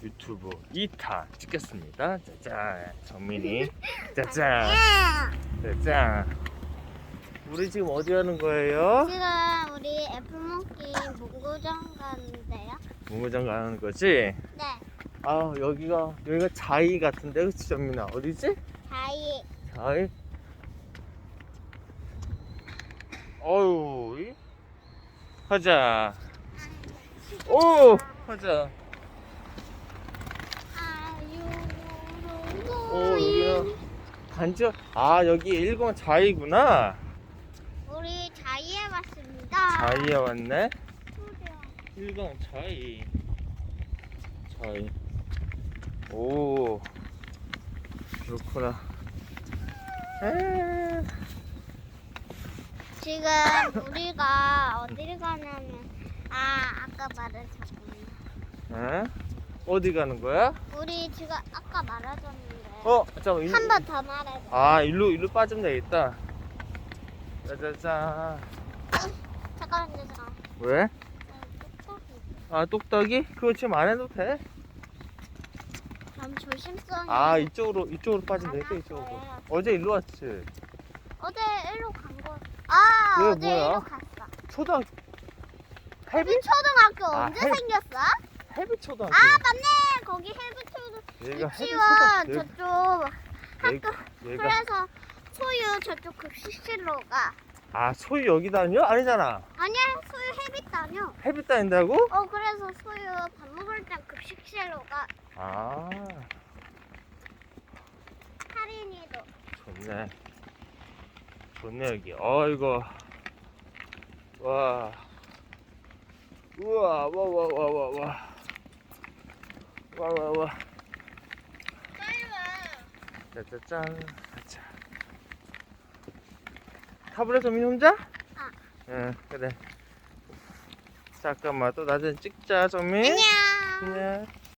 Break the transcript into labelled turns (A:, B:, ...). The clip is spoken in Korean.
A: 유튜브 2타 찍겠습니다. 짜잔, 정민이. 짜잔, 짜잔. 우리 지금 어디 가는 거예요?
B: 지금 우리 애플모키 문구점 가는데요.
A: 문구장 가는 거지?
B: 네,
A: 아, 여기가, 여기가 자이 같은데, 그치, 정민아? 어디지?
B: 자이.
A: 자이? 어유, 이? 가자. 오, 가자. 오, 여기가 반지, 아, 여기 일본 자이구나.
B: 우리 자이에 왔습니다.
A: 자이에 왔네.
B: 소리야.
A: 일본 자이. 자이. 오, 그렇구나. 에,
B: 지금 우리가 어디를 가냐면 아 아까 말했잖
A: 어디 가는 거야?
B: 우리 지금 아까 말하셨는데
A: 어, 잠깐 일-
B: 한번 더 말해줘.
A: 아, 일로 일로 빠지면 되겠다. 짜자자.
B: 잠깐만요, 잠깐.
A: 왜? 아, 똑딱이? 그거 지금 안 해도 돼?
B: 그럼 조심성이.
A: 아, 이쪽으로 이쪽으로 빠지면 되겠다. 이쪽으로. 어제 일로 왔지.
B: 어제 일로 간 거. 아
A: 이거
B: 어제
A: 뭐야?
B: 일로 갔어.
A: 초등
B: 헬비
A: 헤비
B: 초등학교
A: 아,
B: 언제
A: 헬-
B: 생겼어?
A: 헤비 초등학교.
B: 아 맞네 거기 헬비 초등
A: 얘가
B: 유치원
A: 초등.
B: 저쪽 학교
A: 얘가
B: 그래서 소유 저쪽 급식실로 가
A: 아, 소유 여기 다녀? 아니잖아.
B: 아니야 소유 헬비 다녀
A: 헤비 다닌다고?
B: 어 그래서 소유 밥 먹을 때 급식실로 가
A: 아,
B: 할인이도
A: 좋네. 좋네 여기. 어이구. 와. 우와, 와, 와, 와, 와, 와. 와, 와, 와.
B: 빨리 와
A: 짜짜짠. 가자. 타블렛 정민 혼자?
B: 아.
A: 응, 그래. 잠깐만, 또 나중에 찍자, 정민.
B: 안녕
A: 안녕.